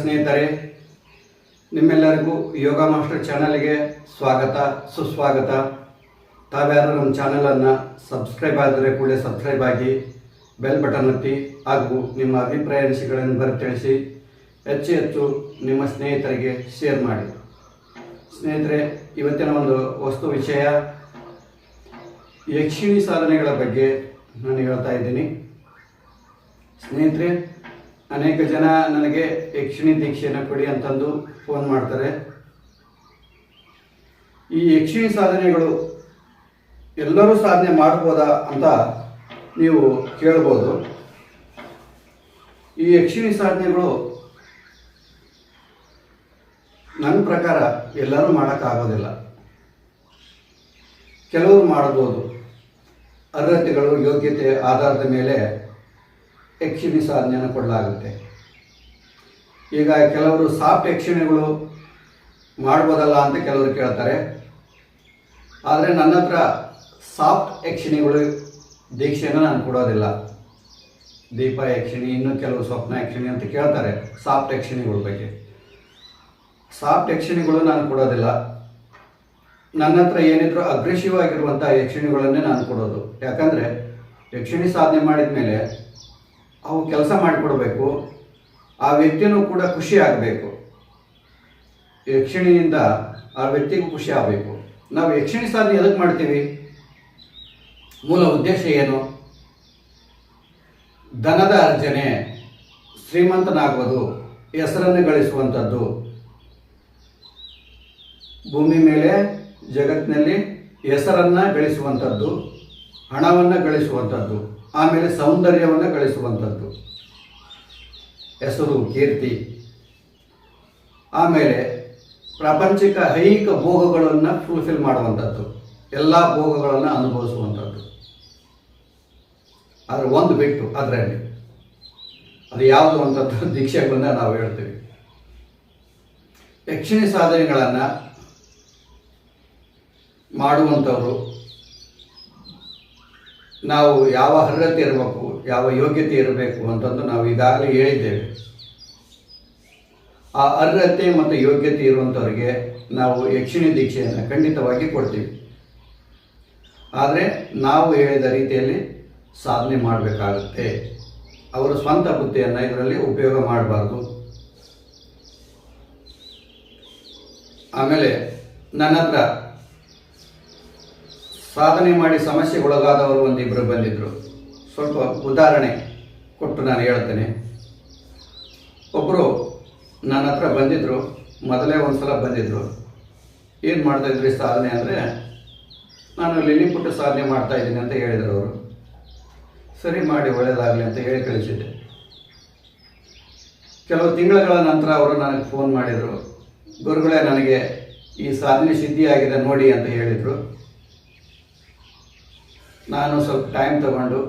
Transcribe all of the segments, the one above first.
ಸ್ನೇಹಿತರೆ, ನಿಮ್ಮೆಲ್ಲರಿಗೂ ಯೋಗ ಮಾಸ್ಟರ್ ಚಾನಲ್ಗೆ ಸ್ವಾಗತ, ಸುಸ್ವಾಗತ. ತಾವ್ಯಾರು ನಮ್ಮ ಚಾನಲನ್ನು ಸಬ್ಸ್ಕ್ರೈಬ್ ಆದರೆ ಕೂಡ ಸಬ್ಸ್ಕ್ರೈಬ್ ಆಗಿ ಬೆಲ್ ಬಟನ್ ಒತ್ತಿ ಹಾಗೂ ನಿಮ್ಮ ಅಭಿಪ್ರಾಯ ಅನಿಸಿಕೆಗಳನ್ನು ಬರೆದು ತಿಳಿಸಿ ಹೆಚ್ಚು ಹೆಚ್ಚು ನಿಮ್ಮ ಸ್ನೇಹಿತರಿಗೆ ಶೇರ್ ಮಾಡಿ. ಸ್ನೇಹಿತರೆ, ಇವತ್ತಿನ ಒಂದು ವಸ್ತು ವಿಷಯ ಯಕ್ಷಿಣಿ ಸಾಧನೆಗಳ ಬಗ್ಗೆ ನಾನು ಹೇಳ್ತಾ ಇದ್ದೀನಿ. ಸ್ನೇಹಿತರೆ, ಅನೇಕ ಜನ ನನಗೆ ಯಕ್ಷಿಣಿ ದೀಕ್ಷೆಯನ್ನು ಕೊಡಿ ಅಂತಂದು ಫೋನ್ ಮಾಡ್ತಾರೆ. ಈ ಯಕ್ಷಿಣಿ ಸಾಧನೆಗಳು ಎಲ್ಲರೂ ಸಾಧನೆ ಮಾಡ್ಬೋದಾ ಅಂತ ನೀವು ಕೇಳ್ಬೋದು. ಈ ಯಕ್ಷಿಣಿ ಸಾಧನೆಗಳು ನನ್ನ ಪ್ರಕಾರ ಎಲ್ಲರೂ ಮಾಡೋಕ್ಕಾಗೋದಿಲ್ಲ ಕೆಲವರು ಮಾಡ್ಬೋದು. ಅರ್ಹತೆಗಳು, ಯೋಗ್ಯತೆ ಆಧಾರದ ಮೇಲೆ ಯಕ್ಷಿಣಿ ಸಾಧನೆಯನ್ನು ಕೊಡಲಾಗುತ್ತೆ. ಈಗ ಕೆಲವರು ಸಾಫ್ಟ್ ಯಕ್ಷಿಣಿಗಳು ಮಾಡ್ಬೋದಲ್ಲ ಅಂತ ಕೆಲವರು ಕೇಳ್ತಾರೆ. ಆದರೆ ನನ್ನ ಹತ್ರ ಸಾಫ್ಟ್ ಯಕ್ಷಿಣಿಗಳು ದೀಕ್ಷೆಯನ್ನು ನಾನು ಕೊಡೋದಿಲ್ಲ. ದೀಪ ಯಕ್ಷಿಣಿ ಇನ್ನೂ ಕೆಲವು ಸ್ವಪ್ನ ಯಕ್ಷಿಣಿ ಅಂತ ಕೇಳ್ತಾರೆ ಸಾಫ್ಟ್ ಯಕ್ಷಿಣಿಗಳ ಬಗ್ಗೆ. ಸಾಫ್ಟ್ ಯಕ್ಷಿಣಿಗಳು ನಾನು ಕೊಡೋದಿಲ್ಲ. ನನ್ನ ಹತ್ರ ಏನಿದ್ರು ಅಗ್ರೆಸಿವ್ ಆಗಿರುವಂಥ ಯಕ್ಷಿಣಿಗಳನ್ನೇ ನಾನು ಕೊಡೋದು. ಯಾಕಂದರೆ ಯಕ್ಷಿಣಿ ಸಾಧನೆ ಮಾಡಿದ ಮೇಲೆ ಅವು ಕೆಲಸ ಮಾಡಿಕೊಡ್ಬೇಕು. ಆ ವ್ಯಕ್ತಿನೂ ಕೂಡ ಖುಷಿ ಆಗಬೇಕು. ಯಕ್ಷಿಣಿಯಿಂದ ಆ ವ್ಯಕ್ತಿಗೂ ಖುಷಿ ಆಗಬೇಕು. ನಾವು ಯಕ್ಷಿಣಿ ಸಾಧನೆ ಎದಕ್ಕೆ ಮಾಡ್ತೀವಿ? ಮೂಲ ಉದ್ದೇಶ ಏನು? ಧನದ ಅರ್ಜನೆ. ಶ್ರೀಮಂತನಾಗೋದು, ಹೆಸರನ್ನು ಗಳಿಸುವಂಥದ್ದು. ಭೂಮಿ ಮೇಲೆ ಜಗತ್ತಿನಲ್ಲಿ ಹೆಸರನ್ನು ಗಳಿಸುವಂಥದ್ದು, ಹಣವನ್ನು ಗಳಿಸುವಂಥದ್ದು, ಆಮೇಲೆ ಸೌಂದರ್ಯವನ್ನು ಗಳಿಸುವಂಥದ್ದು. ಹೆಸರು, ಕೀರ್ತಿ. ಆಮೇಲೆ ಪ್ರಾಪಂಚಿಕ ಐಹಿಕ ಭೋಗಗಳನ್ನು ಫುಲ್ಫಿಲ್ ಮಾಡುವಂಥದ್ದು, ಎಲ್ಲ ಭೋಗಗಳನ್ನು ಅನುಭವಿಸುವಂಥದ್ದು. ಆದರೆ ಒಂದು ಬಿಟ್ಟು ಅದರಲ್ಲಿ, ಅದು ಯಾವುದು ಅಂತ ದೀಕ್ಷೆ ಬಂದ ನಾವು ಹೇಳ್ತೀವಿ. ಯಕ್ಷಿಣಿ ಸಾಧನೆಗಳನ್ನು ಮಾಡುವಂಥವರು ನಾವು ಯಾವ ಅರ್ಹತೆ ಇರಬೇಕು, ಯಾವ ಯೋಗ್ಯತೆ ಇರಬೇಕು ಅಂತಂದು ನಾವು ಈಗಾಗಲೇ ಹೇಳಿದ್ದೇವೆ. ಆ ಅರ್ಹತೆ ಮತ್ತು ಯೋಗ್ಯತೆ ಇರುವಂಥವ್ರಿಗೆ ನಾವು ಯಕ್ಷಿಣಿ ದೀಕ್ಷೆಯನ್ನು ಖಂಡಿತವಾಗಿ ಕೊಡ್ತೀವಿ. ಆದರೆ ನಾವು ಹೇಳಿದ ರೀತಿಯಲ್ಲಿ ಸಾಧನೆ ಮಾಡಬೇಕಾಗುತ್ತೆ. ಅವರ ಸ್ವಂತ ಬುದ್ಧಿಯನ್ನು ಇದರಲ್ಲಿ ಉಪಯೋಗ ಮಾಡಬಾರ್ದು. ಆಮೇಲೆ ನನ್ನ ಹತ್ರ ಸಾಧನೆ ಮಾಡಿ ಸಮಸ್ಯೆಗೊಳಗಾದವರು ಒಂದಿಬ್ಬರು ಬಂದಿದ್ದರು ಸ್ವಲ್ಪ ಉದಾಹರಣೆ ಕೊಟ್ಟು ನಾನು ಹೇಳ್ತೇನೆ. ಒಬ್ಬರು ನನ್ನ ಹತ್ರ ಬಂದಿದ್ದರು ಮೊದಲೇ ಒಂದು ಸಲ ಬಂದಿದ್ದರು ಏನು ಮಾಡ್ತಾಯಿದ್ರಿ ಸಾಧನೆ ಅಂದರೆ, ನಾನು ಲಿಲಿಪುಟ್ಟ ಸಾಧನೆ ಮಾಡ್ತಾ ಇದ್ದೀನಿ ಅಂತ ಹೇಳಿದರು ಅವರು. ಸರಿ ಮಾಡಿ ಒಳ್ಳೆಯದಾಗಲಿ ಅಂತ ಹೇಳಿ ಕಳಿಸಿದ್ದೆ. ಕೆಲವು ತಿಂಗಳುಗಳ ನಂತರ ಅವರು ನನಗೆ ಫೋನ್ ಮಾಡಿದರು. ಗುರುಗಳೇ, ನನಗೆ ಈ ಸಾಧನೆ ಸಿದ್ಧಿಯಾಗಿದೆ ನೋಡಿ ಅಂತ ಹೇಳಿದರು. ನಾನು ಸ್ವಲ್ಪ ಟೈಮ್ ತಗೊಂಡು,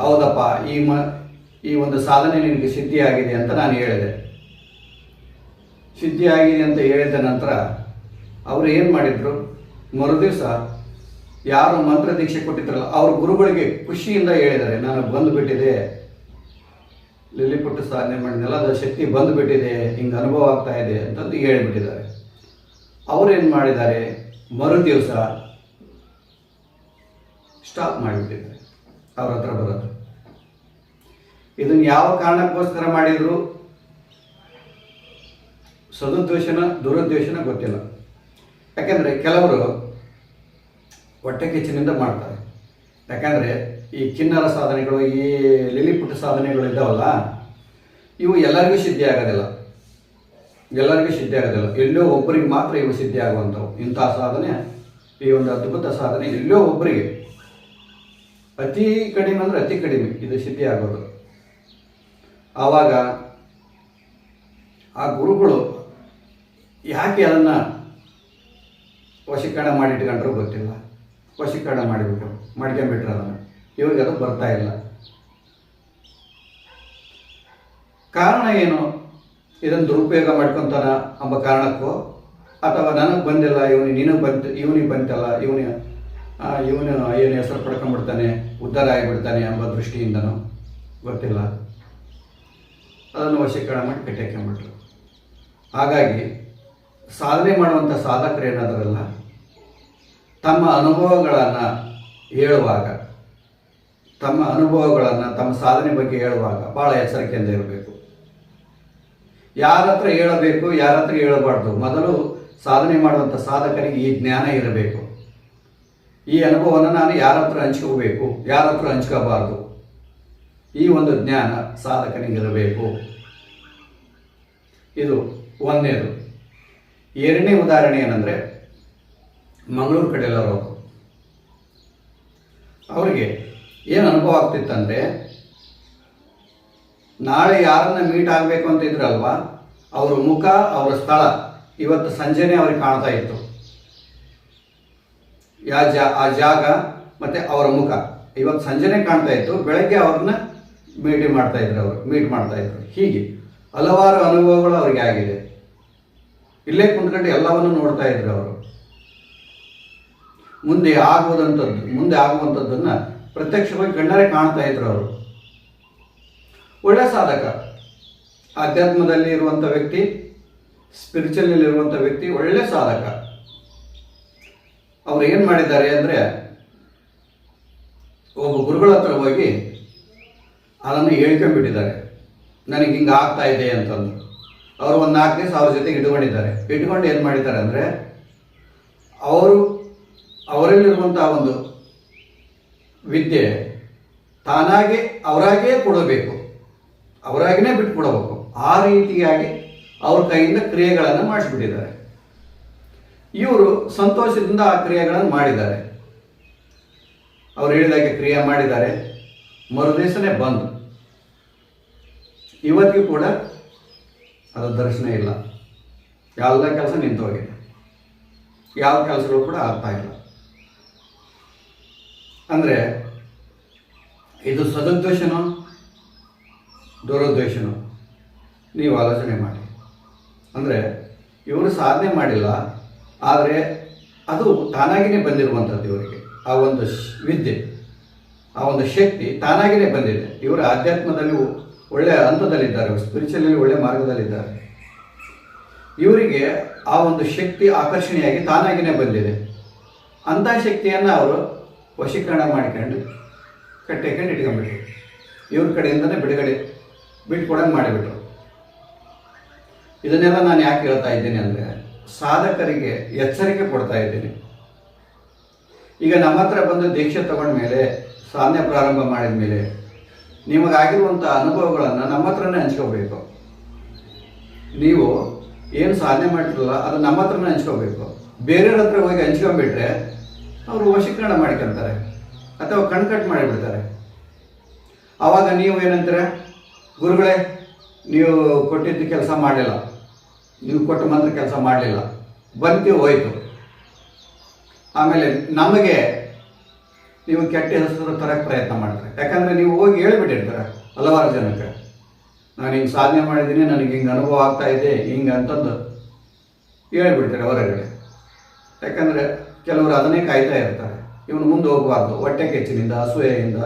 ಹೌದಪ್ಪ, ಈ ಮ, ಈ ಒಂದು ಸಾಧನೆ ನಿನಗೆ ಸಿದ್ಧಿಯಾಗಿದೆ ಅಂತ ನಾನು ಹೇಳಿದೆ. ಸಿದ್ಧಿಯಾಗಿದೆ ಅಂತ ಹೇಳಿದ ನಂತರ ಅವರು ಏನು ಮಾಡಿದರು? ಮರುದಿವಸ ಯಾರು ಮಂತ್ರ ದೀಕ್ಷೆ ಕೊಟ್ಟಿದ್ರಲ್ಲ, ಅವ್ರ ಗುರುಗಳಿಗೆ ಖುಷಿಯಿಂದ ಹೇಳಿದ್ದಾರೆ ನಾನು ಬಂದುಬಿಟ್ಟಿದೆ. ಲಿಲಿಪುಟ್ಟು ಸಾಧನೆ ಮಾಡಿದ್ನಲ್ಲ ಅದು ಶಕ್ತಿ ಬಂದುಬಿಟ್ಟಿದೆ, ಹಿಂಗೆ ಅನುಭವ ಆಗ್ತಾ ಇದೆ ಅಂತಂದು ಹೇಳಿಬಿಟ್ಟಿದ್ದಾರೆ. ಅವರೇನು ಮಾಡಿದ್ದಾರೆ? ಮರು ದಿವಸ ಸ್ಟಾಪ್ ಮಾಡಿಬಿಟ್ಟಿದ್ದಾರೆ. ಅವ್ರ ಹತ್ರ ಬರೋದು. ಇದನ್ನು ಯಾವ ಕಾರಣಕ್ಕೋಸ್ಕರ ಮಾಡಿದ್ರು? ಸದುದ್ದೇಶನ, ದುರುದ್ದೇಶನ ಗೊತ್ತಿಲ್ಲ. ಯಾಕೆಂದರೆ ಕೆಲವರು ಹೊಟ್ಟೆ ಕಿಚ್ಚಿನಿಂದ ಮಾಡ್ತಾರೆ. ಯಾಕಂದರೆ ಈ ಕಿನ್ನರ ಸಾಧನೆಗಳು, ಈ ಲಿಲಿಪುಟ್ಟ ಸಾಧನೆಗಳು ಇದ್ದಾವಲ್ಲ, ಇವು ಎಲ್ಲರಿಗೂ ಸಿದ್ಧಿ ಆಗೋದಿಲ್ಲ. ಎಲ್ಲರಿಗೂ ಸಿದ್ಧಿ ಆಗೋದಿಲ್ಲ. ಎಲ್ಲೋ ಒಬ್ಬರಿಗೆ ಮಾತ್ರ ಇವು ಸಿದ್ಧಿ ಆಗುವಂಥವು. ಇಂಥ ಸಾಧನೆ, ಈ ಒಂದು ಅದ್ಭುತ ಸಾಧನೆ ಎಲ್ಲೋ ಒಬ್ಬರಿಗೆ ಅತಿ ಕಡಿಮೆ ಅಂದರೆ ಅತಿ ಕಡಿಮೆ, ಇದು ಸಿದ್ಧಿ ಆಗೋದು. ಆವಾಗ ಆ ಗುರುಗಳು ಯಾಕೆ ಅದನ್ನು ವಶೀಕರಣ ಮಾಡಿಟ್ಕೊಂಡ್ರು ಗೊತ್ತಿಲ್ಲ. ವಶೀಕರಣ ಮಾಡಿಬಿಟ್ರು ಮಾಡ್ಕೊಂಬಿಟ್ರು ಅದನ್ನು. ಇವ್ರಿಗೆ ಅದು ಬರ್ತಾ ಇಲ್ಲ. ಕಾರಣ ಏನು? ಇದನ್ನು ದುರುಪಯೋಗ ಮಾಡ್ಕೊತಾನ ಎಂಬ ಕಾರಣಕ್ಕೋ? ಅಥವಾ ನನಗೆ ಬಂದಿಲ್ಲ ಇವನಿಗೆ ನಿನಗೆ ಬಂತ ಇವನಿಗೆ ಬಂತಲ್ಲ, ಇವನ ಇವನು ಏನು ಹೆಸರು ಪಡ್ಕೊಂಡ್ಬಿಡ್ತಾನೆ, ಉದ್ಧಾರ ಆಗಿಬಿಡ್ತಾನೆ ಎಂಬ ದೃಷ್ಟಿಯಿಂದನೂ ಗೊತ್ತಿಲ್ಲ. ಅದನ್ನು ವಶೀಕರಣ ಮಾಡಿ ಕಟ್ಟಾಕೊಂಡ್ಬಿಟ್ರು ಹಾಗಾಗಿ ಸಾಧನೆ ಮಾಡುವಂಥ ಸಾಧಕರು ಏನಾದರಲ್ಲ ತಮ್ಮ ಅನುಭವಗಳನ್ನು ಹೇಳುವಾಗ, ತಮ್ಮ ಅನುಭವಗಳನ್ನು, ತಮ್ಮ ಸಾಧನೆ ಬಗ್ಗೆ ಹೇಳುವಾಗ ಭಾಳ ಎಚ್ಚರಿಕೆಯಿಂದ ಇರಬೇಕು. ಯಾರ ಹತ್ರ ಹೇಳಬೇಕು ಯಾರ ಹತ್ರ ಹೇಳಬಾರ್ದು. ಮೊದಲು ಸಾಧನೆ ಮಾಡುವಂಥ ಸಾಧಕರಿಗೆ ಈ ಜ್ಞಾನ ಇರಬೇಕು. ಈ ಅನುಭವವನ್ನು ನಾನು ಯಾರ ಹತ್ರ ಹಂಚ್ಕೋಬೇಕು, ಯಾರ ಹತ್ರ ಹಂಚ್ಕೋಬಾರ್ದು? ಈ ಒಂದು ಜ್ಞಾನ ಸಾಧಕನಿಗಿರಬೇಕು. ಇದು ಒಂದನೇದು ಎರಡನೇ ಉದಾಹರಣೆ ಏನಂದರೆ, ಮಂಗಳೂರು ಕಡೆ ಎಲ್ಲರೂ ಅವರಿಗೆ ಏನು ಅನುಭವ ಆಗ್ತಿತ್ತಂದರೆ, ನಾಳೆ ಯಾರನ್ನ ಮೀಟ್ ಆಗಬೇಕು ಅಂತ ಇದ್ರಲ್ವಾ, ಅವ್ರ ಮುಖ, ಅವರ ಸ್ಥಳ ಇವತ್ತು ಸಂಜೆನೇ ಅವ್ರಿಗೆ ಕಾಣ್ತಾ ಇತ್ತು. ಯಾ ಜಾ, ಆ ಜಾಗ ಮತ್ತು ಅವರ ಮುಖ. ಇವತ್ತು ಸಂಜೆನೇ ಕಾಣ್ತಾ ಇತ್ತು, ಬೆಳಗ್ಗೆ ಅವ್ರನ್ನ ಭೇಟಿ ಮಾಡ್ತಾ ಇದ್ರು ಅವರು ಮೀಟ್ ಮಾಡ್ತಾ ಇದ್ರು. ಹೀಗೆ ಹಲವಾರು ಅನುಭವಗಳು ಅವರಿಗೆ ಆಗಿದೆ. ಇಲ್ಲೇ ಕುಂತ್ಕೊಂಡು ಎಲ್ಲವನ್ನು ನೋಡ್ತಾ ಇದ್ರು ಅವರು. ಮುಂದೆ ಆಗುವುದಂಥದ್ದು ಮುಂದೆ ಆಗುವಂಥದ್ದನ್ನ ಪ್ರತ್ಯಕ್ಷವಾಗಿ ಕಣ್ಣರೆ ಕಾಣ್ತಾ ಇದ್ರು ಅವರು. ಒಳ್ಳೆ ಸಾಧಕ. ಆಧ್ಯಾತ್ಮದಲ್ಲಿ ಇರುವಂಥ ವ್ಯಕ್ತಿ ಸ್ಪಿರಿಚುವಲ್ ಇರುವಂಥ ವ್ಯಕ್ತಿ ಒಳ್ಳೆ ಸಾಧಕ. ಅವ್ರು ಏನು ಮಾಡಿದ್ದಾರೆ ಅಂದರೆ ಒಬ್ಬ ಗುರುಗಳ ಹತ್ರ ಹೋಗಿ ಅದನ್ನು ಹೇಳ್ಕೊಂಡ್ಬಿಟ್ಟಿದ್ದಾರೆ. ನನಗೆ ಹಿಂಗೆ ಆಗ್ತಾ ಇದೆ ಅಂತಂದು ಅವರು ಒಂದು ನಾಲ್ಕು ದಿವಸ ಅವ್ರ ಜೊತೆಗೆ ಇಟ್ಕೊಂಡಿದ್ದಾರೆ. ಇಟ್ಕೊಂಡು ಏನು ಮಾಡಿದ್ದಾರೆ ಅಂದರೆ ಅವರು ಅವರಲ್ಲಿರುವಂಥ ಒಂದು ವಿದ್ಯೆ ತಾನಾಗೆ ಅವರಾಗೇ ಕೊಡಬೇಕು. ಅವರಾಗಿನೇ ಬಿಟ್ಕೊಡಬೇಕು. ಆ ರೀತಿಯಾಗಿ ಅವ್ರ ಕೈಯಿಂದ ಕ್ರಿಯೆಗಳನ್ನು ಮಾಡಿಸ್ಬಿಟ್ಟಿದ್ದಾರೆ. ಇವರು ಸಂತೋಷದಿಂದ ಆ ಕ್ರಿಯೆಗಳನ್ನು ಮಾಡಿದ್ದಾರೆ. ಅವ್ರು ಹೇಳಿದಾಗೆ ಕ್ರಿಯೆ ಮಾಡಿದ್ದಾರೆ. ಮರುದಿವಸನೇ ಬಂದು. ಇವತ್ತಿಗೂ ಕೂಡ ಅದರ ದರ್ಶನ ಇಲ್ಲ. ಎಲ್ಲ ಕೆಲಸ ನಿಂತು ಹೋಗಿದೆ ಯಾವ ಕೆಲಸಗಳು ಕೂಡ ಆಗ್ತಾ ಇಲ್ಲ. ಅಂದರೆ ಇದು ಸದುದ್ದೇಶನೋ ದುರುದ್ದೇಶನೋ? ನೀವು ಆಲೋಚನೆ ಮಾಡಿ. ಅಂದರೆ ಇವರು ಸಾಧನೆ ಮಾಡಿಲ್ಲ. ಆದರೆ ಅದು ತಾನಾಗಿಯೇ ಬಂದಿರುವಂಥದ್ದು ಇವರಿಗೆ. ಆ ಒಂದು ವಿದ್ಯೆ, ಆ ಒಂದು ಶಕ್ತಿ ತಾನಾಗಿಯೇ ಬಂದಿದೆ. ಇವರು ಆಧ್ಯಾತ್ಮದಲ್ಲಿ ಒಳ್ಳೆಯ ಹಂತದಲ್ಲಿದ್ದಾರೆ ಸ್ಪಿರಿಚುವಲಿ ಒಳ್ಳೆಯ ಮಾರ್ಗದಲ್ಲಿದ್ದಾರೆ. ಇವರಿಗೆ ಆ ಒಂದು ಶಕ್ತಿ ಆಕರ್ಷಣೆಯಾಗಿ ತಾನಾಗಿಯೇ ಬಂದಿದೆ. ಅಂಥ ಶಕ್ತಿಯನ್ನು ಅವರು ವಶೀಕರಣ ಮಾಡಿಕೊಂಡು ಕಟ್ಟಿಕೊಂಡು ಇಟ್ಕೊಂಡ್ಬಿಟ್ರು. ಇವ್ರ ಕಡೆಯಿಂದನೇ ಬಿಡುಗಡೆ ಬಿಟ್ಕೊಡಂಗೆ ಮಾಡಿಬಿಟ್ರು. ಇದನ್ನೆಲ್ಲ ನಾನು ಯಾಕೆ ಹೇಳ್ತಾ ಇದ್ದೀನಿ ಅಂದರೆ ಸಾಧಕರಿಗೆ ಎಚ್ಚರಿಕೆ ಕೊಡ್ತಾ ಇದ್ದೀನಿ. ಈಗ ನಮ್ಮ ಹತ್ರ ಬಂದು ದೀಕ್ಷೆ ಮೇಲೆ, ಸಾಧನೆ ಪ್ರಾರಂಭ ಮಾಡಿದ ಮೇಲೆ ನಿಮಗಾಗಿರುವಂಥ ಅನುಭವಗಳನ್ನು ನಮ್ಮ ಹತ್ರನೇ ಹಂಚ್ಕೋಬೇಕು. ನೀವು ಏನು ಸಾಧನೆ ಮಾಡಿರಲ್ಲ ಅದು ನಮ್ಮ ಹತ್ರನೇ ಹಂಚ್ಕೋಬೇಕು. ಬೇರೆಯವ್ರ ಹತ್ರ ಹೋಗಿ ಹಂಚ್ಕೊಂಡ್ಬಿಟ್ರೆ ಅವರು ವಶೀಕರಣ ಮಾಡಿಕೊಳ್ತಾರೆ ಅಥವಾ ಕಣ್ಕಟ್ ಮಾಡಿಬಿಡ್ತಾರೆ. ಆವಾಗ ನೀವು ಏನಂತೀರ, ಗುರುಗಳೇ, ನೀವು ಕೊಟ್ಟಿದ್ದ ಕೆಲಸ ಮಾಡಲಿಲ್ಲ. ನೀವು ಕೊಟ್ಟ ಮಂತ್ರ ಕೆಲಸ ಮಾಡಲಿಲ್ಲ. ಬಂತು ಹೋಯಿತು. ಆಮೇಲೆ ನಮಗೆ ನೀವು ಕೆಟ್ಟ ಹೆಸರು ತರಕ್ಕೆ ಪ್ರಯತ್ನ ಮಾಡ್ತಾರೆ. ಯಾಕಂದರೆ ನೀವು ಹೋಗಿ ಹೇಳ್ಬಿಟ್ಟಿರ್ತಾರೆ ಹಲವಾರು ಜನಕ್ಕೆ. ನಾನು ಹಿಂಗೆ ಸಾಧನೆ ಮಾಡಿದ್ದೀನಿ, ನನಗೆ ಹಿಂಗೆ ಅನುಭವ ಆಗ್ತಾ ಇದೆ, ಹಿಂಗೆ ಅಂತಂದು ಹೇಳ್ಬಿಡ್ತಾರೆ ಹೊರಗಡೆ. ಯಾಕಂದರೆ ಕೆಲವರು ಅದನ್ನೇ ಕಾಯ್ತಾ ಇರ್ತಾರೆ. ಇವನು ಮುಂದೆ ಹೋಗಬಾರ್ದು. ಹೊಟ್ಟೆ ಕೆಚ್ಚಿನಿಂದ, ಅಸೂಯೆಯಿಂದ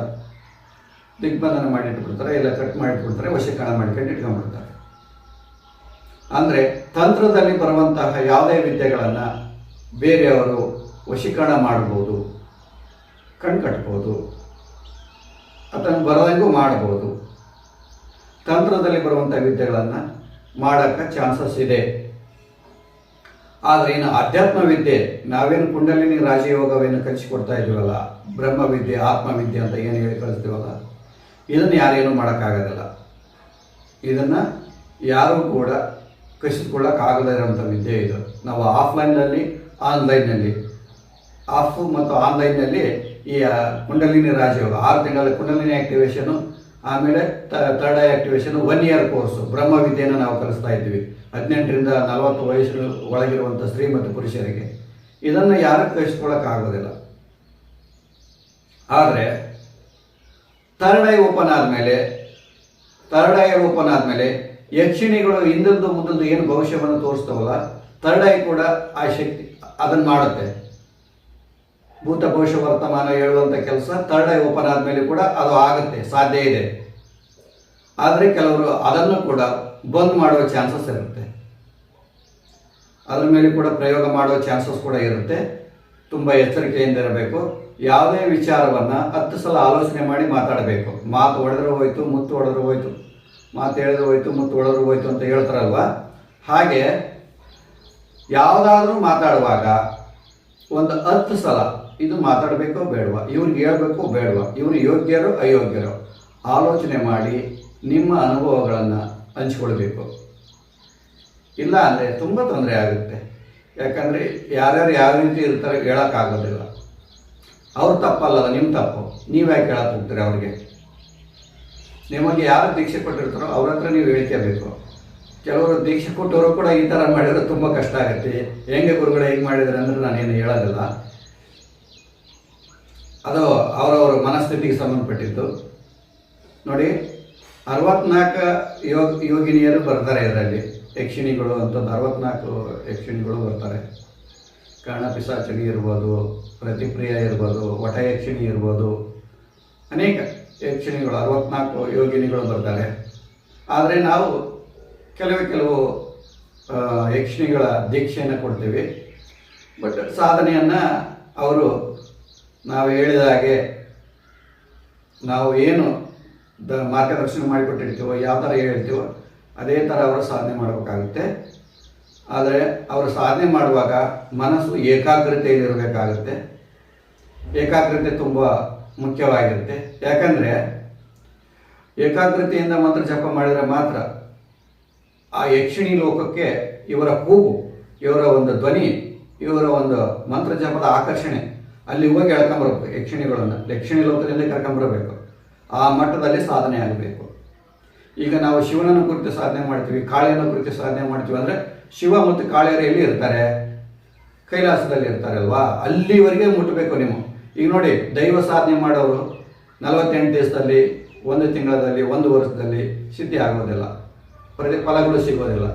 ದಿಗ್ಬಂಧನ ಮಾಡಿಟ್ಬಿಡ್ತಾರೆ, ಇಲ್ಲ ಕಟ್ ಮಾಡಿಟ್ಬಿಡ್ತಾರೆ, ವಶೀಕರಣ ಮಾಡ್ಕೊಂಡು ಇಟ್ಕೊಂಡ್ಬಿಡ್ತಾರೆ. ಅಂದರೆ ತಂತ್ರದಲ್ಲಿ ಬರುವಂತಹ ಯಾವುದೇ ವಿದ್ಯೆಗಳನ್ನು ಬೇರೆಯವರು ವಶೀಕರಣ ಮಾಡ್ಬೋದು, ಕಣ್ಕಟ್ಬೋದು, ಅದನ್ನು ಬರದಂಗೂ ಮಾಡ್ಬೋದು. ತಂತ್ರದಲ್ಲಿ ಬರುವಂಥ ವಿದ್ಯೆಗಳನ್ನು ಮಾಡೋಕ್ಕೆ ಚಾನ್ಸಸ್ ಇದೆ. ಆದರೆ ಇನ್ನು ಅಧ್ಯಾತ್ಮ ವಿದ್ಯೆ, ನಾವೇನು ಕುಂಡಲಿನಿ ರಾಜಯೋಗವೇನು ಕಲಿಸಿಕೊಡ್ತಾ ಇದ್ದೀವಲ್ಲ, ಬ್ರಹ್ಮವಿದ್ಯೆ, ಆತ್ಮವಿದ್ಯೆ ಅಂತ ಏನು ಹೇಳಿ ಕಳಿಸ್ತೀವಲ್ಲ, ಇದನ್ನು ಯಾರೇನು ಮಾಡೋಕ್ಕಾಗೋದಿಲ್ಲ. ಇದನ್ನು ಯಾರೂ ಕೂಡ ಕಸಿದುಕೊಳ್ಳೋಕ್ಕಾಗದೇ ಇರೋಂಥ ವಿದ್ಯೆ ಇದು. ನಾವು ಆಫ್ಲೈನ್ನಲ್ಲಿ, ಆನ್ಲೈನ್ನಲ್ಲಿ, ಆಫ್ ಮತ್ತು ಆನ್ಲೈನ್ನಲ್ಲಿ ಈ ಕುಂಡಲಿನಿ ರಾಜಯೋಗ, ಆರು ತಿಂಗಳ ಕುಂಡಲಿನಿ ಆ್ಯಕ್ಟಿವೇಶನು ಆಮೇಲೆ third eye activation one year course ಬ್ರಹ್ಮವಿದ್ಯೆಯನ್ನು ನಾವು ಕಲಿಸ್ತಾ ಇದ್ದೀವಿ. ಹದಿನೆಂಟರಿಂದ ನಲವತ್ತು ವಯಸ್ಸು ಒಳಗಿರುವಂಥ ಸ್ತ್ರೀ ಮತ್ತು ಪುರುಷರಿಗೆ. ಇದನ್ನು ಯಾರು ಕಲಿಸ್ಕೊಳ್ಳೋಕ್ಕಾಗೋದಿಲ್ಲ. ಆದರೆ, ಥರ್ಡ್ ಐ ಓಪನ್ ಆದಮೇಲೆ, ಥರ್ಡ್ ಐ ಓಪನ್ ಆದಮೇಲೆ ಯಕ್ಷಿಣಿಗಳು ಹಿಂದೊಂದು ಮುಂದೊಂದು ಏನು ಭವಿಷ್ಯವನ್ನು ತೋರಿಸ್ತಾವಲ್ಲ ಥರ್ಡ್ ಐ ಕೂಡ ಆ ಶಕ್ತಿ ಅದನ್ನು ಮಾಡುತ್ತೆ. ಭೂತ ಭವಿಷ್ಯ ವರ್ತಮಾನ ಹೇಳುವಂಥ ಕೆಲಸ ಥರ್ಡ್ ಐ ಓಪನ್ ಆದಮೇಲೆ ಕೂಡ ಅದು ಆಗುತ್ತೆ, ಸಾಧ್ಯ ಇದೆ. ಆದರೆ ಕೆಲವರು ಅದನ್ನು ಕೂಡ ಬಂದ್ ಮಾಡುವ ಚಾನ್ಸಸ್ ಇರುತ್ತೆ. ಅದರ ಮೇಲೆ ಕೂಡ ಪ್ರಯೋಗ ಮಾಡುವ ಚಾನ್ಸಸ್ ಕೂಡ ಇರುತ್ತೆ. ತುಂಬ ಎಚ್ಚರಿಕೆಯಿಂದ ಇರಬೇಕು. ಯಾವುದೇ ವಿಚಾರವನ್ನು ಹತ್ತು ಸಲ ಆಲೋಚನೆ ಮಾಡಿ ಮಾತಾಡಬೇಕು. ಮಾತು ಹೊಡೆದ್ರೆ ಹೋಯಿತು, ಮುತ್ತು ಹೊಡೆದ್ರೆ ಹೋಯ್ತು. ಮಾತು ಹೇಳಿದ್ರು ಹೋಯ್ತು, ಮತ್ತು ಒಳರು ಹೋಯ್ತು ಅಂತ ಹೇಳ್ತಾರಲ್ವ? ಹಾಗೆ ಯಾವುದಾದ್ರೂ ಮಾತಾಡುವಾಗ ಒಂದು ಹತ್ತು ಸಲ ಇದು ಮಾತಾಡಬೇಕೋ ಬೇಡವಾ? ಇವ್ರಿಗೆ ಹೇಳಬೇಕು ಬೇಡವಾ? ಇವರು ಯೋಗ್ಯರು ಅಯೋಗ್ಯರು? ಆಲೋಚನೆ ಮಾಡಿ ನಿಮ್ಮ ಅನುಭವಗಳನ್ನು ಹಂಚ್ಕೊಳ್ಬೇಕು. ಇಲ್ಲ ಅಂದರೆ ತುಂಬ ತೊಂದರೆ ಆಗುತ್ತೆ. ಯಾಕಂದರೆ ಯಾರ್ಯಾರು ಯಾವ ರೀತಿ ಇರ್ತಾರೆ ಹೇಳೋಕ್ಕಾಗೋದಿಲ್ಲ ಅವ್ರ ತಪ್ಪಲ್ಲ ನಿಮ್ಮ ತಪ್ಪು. ನೀವು ಯಾಕೆ ಹೇಳಕ್ಕೆ ಹೋಗ್ತೀರಿ ಅವ್ರಿಗೆ? ನಿಮಗೆ ಯಾರು ದೀಕ್ಷೆ ಕೊಟ್ಟಿರ್ತಾರೋ ಅವ್ರ ಹತ್ರ ನೀವು ಹೇಳ್ಕೋಬೇಕು ಕೆಲವರು ದೀಕ್ಷೆ ಕೊಟ್ಟವರು ಕೂಡ ಈ ಥರ ಮಾಡಿದರೆ ತುಂಬ ಕಷ್ಟ ಆಗುತ್ತೆ. ಹೆಂಗೆ ಗುರುಗಳು ಹೆಂಗೆ ಮಾಡಿದ್ರೆ ಅಂದರೆ ನಾನೇನು ಹೇಳೋದಿಲ್ಲ. ಅದು ಅವರವರ ಮನಸ್ಥಿತಿಗೆ ಸಂಬಂಧಪಟ್ಟಿದ್ದು. ನೋಡಿ, ಅರವತ್ನಾಲ್ಕು ಯೋಗ ಯೋಗಿನಿಯರು ಬರ್ತಾರೆ ಇದರಲ್ಲಿ. ಯಕ್ಷಿಣಿಗಳು ಅಂತಂದು ಅರವತ್ನಾಲ್ಕು ಯಕ್ಷಿಣಿಗಳು ಬರ್ತಾರೆ. ಕರ್ಣಪಿಸಾಚಣಿ ಇರ್ಬೋದು, ಪ್ರತಿಪ್ರಿಯ ಇರ್ಬೋದು ವಟಯಕ್ಷಿಣಿ ಇರ್ಬೋದು, ಅನೇಕ. ಯಕ್ಷಿಣಿಗಳು ಅರವತ್ನಾಲ್ಕು ಯೋಗಿನಿಗಳು ಬರ್ತಾರೆ. ಆದರೆ ನಾವು ಕೆಲವೇ ಕೆಲವು ಯಕ್ಷಿಣಿಗಳ ದೀಕ್ಷೆಯನ್ನು ಕೊಡ್ತೀವಿ. ಬಟ್ ಸಾಧನೆಯನ್ನು ಅವರು, ನಾವು ಹೇಳಿದ ಹಾಗೆ, ನಾವು ಏನು ದ ಮಾರ್ಗದರ್ಶನ ಮಾಡಿಕೊಟ್ಟಿರ್ತೀವೋ, ಯಾವ ಥರ ಹೇಳ್ತೀವೋ, ಅದೇ ಥರ ಅವರು ಸಾಧನೆ ಮಾಡಬೇಕಾಗುತ್ತೆ. ಆದರೆ ಅವರು ಸಾಧನೆ ಮಾಡುವಾಗ ಮನಸ್ಸು ಏಕಾಗ್ರತೆಯಲ್ಲಿರಬೇಕಾಗುತ್ತೆ. ಏಕಾಗ್ರತೆ ತುಂಬ ಮುಖ್ಯವಾಗಿರುತ್ತೆ. ಯಾಕಂದರೆ ಏಕಾಗ್ರತೆಯಿಂದ ಮಂತ್ರ ಜಪ ಮಾಡಿದರೆ ಮಾತ್ರ ಆ ಯಕ್ಷಿಣಿ ಲೋಕಕ್ಕೆ ಇವರ ಕೂಗು, ಇವರ ಒಂದು ಧ್ವನಿ, ಇವರ ಒಂದು ಮಂತ್ರ ಜಪದ ಆಕರ್ಷಣೆ ಅಲ್ಲಿ ಹೋಗಿ ಎಳ್ಕೊಂಬರ್ಬೇಕು, ಯಕ್ಷಿಣಿಗಳನ್ನು. ಯಕ್ಷಿಣಿ ಲೋಕದಲ್ಲಿ ಕರ್ಕೊಂಬರಬೇಕು. ಆ ಮಟ್ಟದಲ್ಲಿ ಸಾಧನೆ ಆಗಬೇಕು. ಈಗ ನಾವು ಶಿವನನ್ನು ಕುರಿತು ಸಾಧನೆ ಮಾಡ್ತೀವಿ, ಕಾಳಿಯನ್ನು ಕುರಿತು ಸಾಧನೆ ಮಾಡ್ತೀವಿ ಅಂದರೆ ಶಿವ ಮತ್ತು ಕಾಳಿಯರು ಎಲ್ಲಿ ಇರ್ತಾರೆ? ಕೈಲಾಸದಲ್ಲಿ ಇರ್ತಾರಲ್ವಾ? ಅಲ್ಲಿವರೆಗೆ ಮುಟ್ಟಬೇಕು ನೀವು ಈಗ ನೋಡಿ, ದೈವ ಸಾಧನೆ ಮಾಡೋರು ನಲವತ್ತೆಂಟು ದಿವಸದಲ್ಲಿ, ಒಂದು ತಿಂಗಳಲ್ಲಿ, ಒಂದು ವರ್ಷದಲ್ಲಿ ಸಿದ್ಧಿ ಆಗೋದಿಲ್ಲ. ಪ್ರತಿ ಫಲಗಳು ಸಿಗೋದಿಲ್ಲ.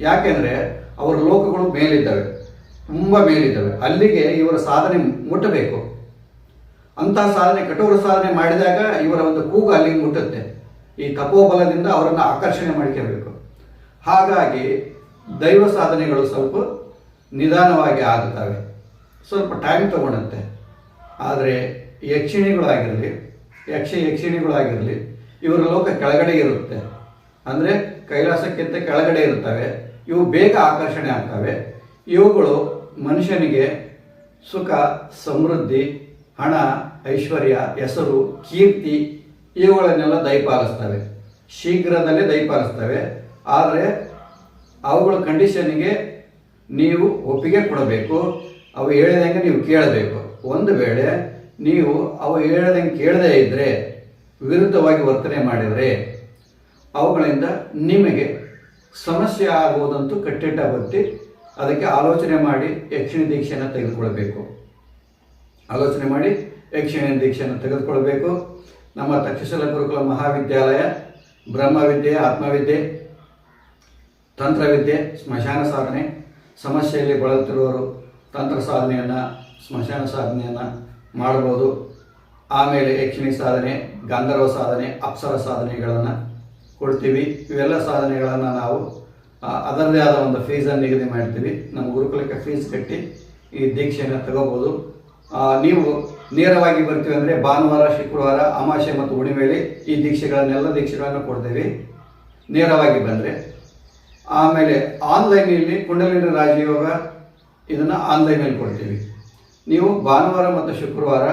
ಯಾಕೆಂದರೆ, ಅವರ ಲೋಕಗಳು ಮೇಲಿದ್ದಾವೆ. ತುಂಬ ಮೇಲಿದ್ದಾವೆ. ಅಲ್ಲಿಗೆ ಇವರ ಸಾಧನೆ ಮುಟ್ಟಬೇಕು. ಅಂತಹ ಸಾಧನೆ, ಕಠೋರ ಸಾಧನೆ ಮಾಡಿದಾಗ ಇವರ ಒಂದು ಕೂಗು ಅಲ್ಲಿಗೆ ಮುಟ್ಟುತ್ತೆ. ಈ ತಪೋಬಲದಿಂದ ಅವರನ್ನು ಆಕರ್ಷಣೆ ಮಾಡ್ಕೋಬೇಕು ಹಾಗಾಗಿ ದೈವ ಸಾಧನೆಗಳು ಸ್ವಲ್ಪ ನಿಧಾನವಾಗಿ ಆಗುತ್ತವೆ. ಸ್ವಲ್ಪ ಟೈಮ್ ತಗೊಳುತ್ತೆ ಆದರೆ ಯಕ್ಷಿಣಿಗಳಾಗಿರಲಿ, ಯಕ್ಷ ಯಕ್ಷಿಣಿಗಳಾಗಿರಲಿ, ಇವರ ಲೋಕ ಕೆಳಗಡೆ ಇರುತ್ತೆ. ಅಂದರೆ ಕೈಲಾಸಕ್ಕಿಂತ ಕೆಳಗಡೆ ಇರ್ತವೆ. ಇವು ಬೇಗ ಆಕರ್ಷಣೆ ಆಗ್ತವೆ. ಇವುಗಳು ಮನುಷ್ಯನಿಗೆ ಸುಖ, ಸಮೃದ್ಧಿ, ಹಣ, ಐಶ್ವರ್ಯ, ಹೆಸರು, ಕೀರ್ತಿ, ಇವುಗಳನ್ನೆಲ್ಲ ದಯಪಾಲಿಸ್ತವೆ. ಶೀಘ್ರದಲ್ಲೇ ದಯಪಾಲಿಸ್ತವೆ. ಆದರೆ ಅವುಗಳ ಕಂಡೀಷನ್ಗೆ ನೀವು ಒಪ್ಪಿಗೆ ಕೊಡಬೇಕು. ಅವು ಹೇಳಿದಂಗೆ ನೀವು ಕೇಳಬೇಕು. ಒಂದು ವೇಳೆ ನೀವು ಅವು ಹೇಳ್ದಂಗೆ ಕೇಳದೇ ಇದ್ದರೆ ವಿರುದ್ಧವಾಗಿ ವರ್ತನೆ ಮಾಡಿದರೆ ಅವುಗಳಿಂದ ನಿಮಗೆ ಸಮಸ್ಯೆ ಆಗುವುದಂತೂ ಕಟ್ಟಿಟ್ಟ ಬತ್ತಿ ಅದಕ್ಕೆ ಆಲೋಚನೆ ಮಾಡಿ ಯಕ್ಷಿಣಿ ದೀಕ್ಷೆಯನ್ನು ತೆಗೆದುಕೊಳ್ಬೇಕು ಆಲೋಚನೆ ಮಾಡಿ ಯಕ್ಷಿಣಿ ದೀಕ್ಷೆಯನ್ನು ತೆಗೆದುಕೊಳ್ಬೇಕು ನಮ್ಮ ತಕ್ಷಶಿಲ ಗುರುಕುಲ ಮಹಾವಿದ್ಯಾಲಯ, ಬ್ರಹ್ಮವಿದ್ಯೆ, ಆತ್ಮವಿದ್ಯೆ, ತಂತ್ರವಿದ್ಯೆ, ಸ್ಮಶಾನ ಸಾಧನೆ, ಸಮಸ್ಯೆಯಲ್ಲಿ ಬಳಲುತ್ತಿರುವವರು ತಂತ್ರ ಸಾಧನೆಯನ್ನು ಸ್ಮಶಾನ ಸಾಧನೆಯನ್ನು ಮಾಡ್ಬೋದು ಆಮೇಲೆ ಯಕ್ಷಿಣಿ ಸಾಧನೆ, ಗಂಧರ್ವ ಸಾಧನೆ, ಅಪ್ಸರ ಸಾಧನೆಗಳನ್ನು ಕೊಡ್ತೀವಿ. ಇವೆಲ್ಲ ಸಾಧನೆಗಳನ್ನು ನಾವು ಅದರದೇ ಆದ ಒಂದು ಫೀಸನ್ನು ನಿಗದಿ ಮಾಡ್ತೀವಿ. ನಮ್ಮ ಗುರುಕುಲಕ್ಕೆ ಫೀಸ್ ಕಟ್ಟಿ ಈ ದೀಕ್ಷೆಯನ್ನು ತಗೋಬೋದು. ನೀವು ನೇರವಾಗಿ ಬರ್ತೀವಿ ಅಂದರೆ ಭಾನುವಾರ, ಶುಕ್ರವಾರ ಅಮಾಶೆ ಮತ್ತು ಹುಣ್ಣಿಮೆಯಲ್ಲಿ ಈ ದೀಕ್ಷೆಗಳನ್ನೆಲ್ಲ ದೀಕ್ಷೆಗಳನ್ನು ಕೊಡ್ತೀವಿ. ನೇರವಾಗಿ ಬಂದರೆ. ಆಮೇಲೆ ಆನ್ಲೈನಲ್ಲಿ ಕುಂಡಲಿನ ರಾಜಯೋಗ ಇದನ್ನು ಆನ್ಲೈನಲ್ಲಿ ಕೊಡ್ತೀವಿ. ನೀವು ಭಾನುವಾರ ಮತ್ತು ಶುಕ್ರವಾರ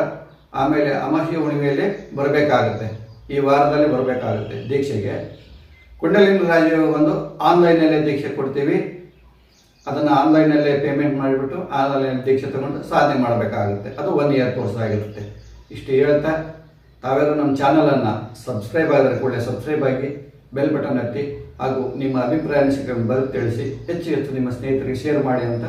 ಆಮೇಲೆ ಅಮಾವಾಸ್ಯೆ ಹುಣ್ಣಿಮೆಯಲ್ಲಿ ಬರಬೇಕಾಗುತ್ತೆ. ಈ ವಾರದಲ್ಲಿ ಬರಬೇಕಾಗುತ್ತೆ ದೀಕ್ಷೆಗೆ. ಕುಂಡಲಿನಿ ರಾಜಯೋಗ ಒಂದು ಆನ್ಲೈನಲ್ಲೇ ದೀಕ್ಷೆ ಕೊಡ್ತೀವಿ. ಅದನ್ನು ಆನ್ಲೈನಲ್ಲೇ ಪೇಮೆಂಟ್ ಮಾಡಿಬಿಟ್ಟು ಆನ್ಲೈನಲ್ಲಿ ದೀಕ್ಷೆ ತಗೊಂಡು ಸಾಧನೆ ಮಾಡಬೇಕಾಗುತ್ತೆ. ಅದು ಒನ್ ಇಯರ್ ಕೋರ್ಸ್ ಆಗಿರುತ್ತೆ. ಇಷ್ಟು ಹೇಳ್ತಾ, ತಾವೆಲ್ಲರೂ ನಮ್ಮ ಚಾನಲನ್ನು ಸಬ್ಸ್ಕ್ರೈಬ್ ಆದರೆ ಕೂಡಲೇ ಸಬ್ಸ್ಕ್ರೈಬ್ ಆಗಿ ಬೆಲ್ ಬಟನ್ ಹತ್ತಿ ಹಾಗೂ ನಿಮ್ಮ ಅಭಿಪ್ರಾಯ ಅನಿಸಿಕೆಗಳನ್ನು ಬರೆದು ತಿಳಿಸಿ, ಹೆಚ್ಚು ಹೆಚ್ಚು ನಿಮ್ಮ ಸ್ನೇಹಿತರಿಗೆ ಶೇರ್ ಮಾಡಿ ಅಂತ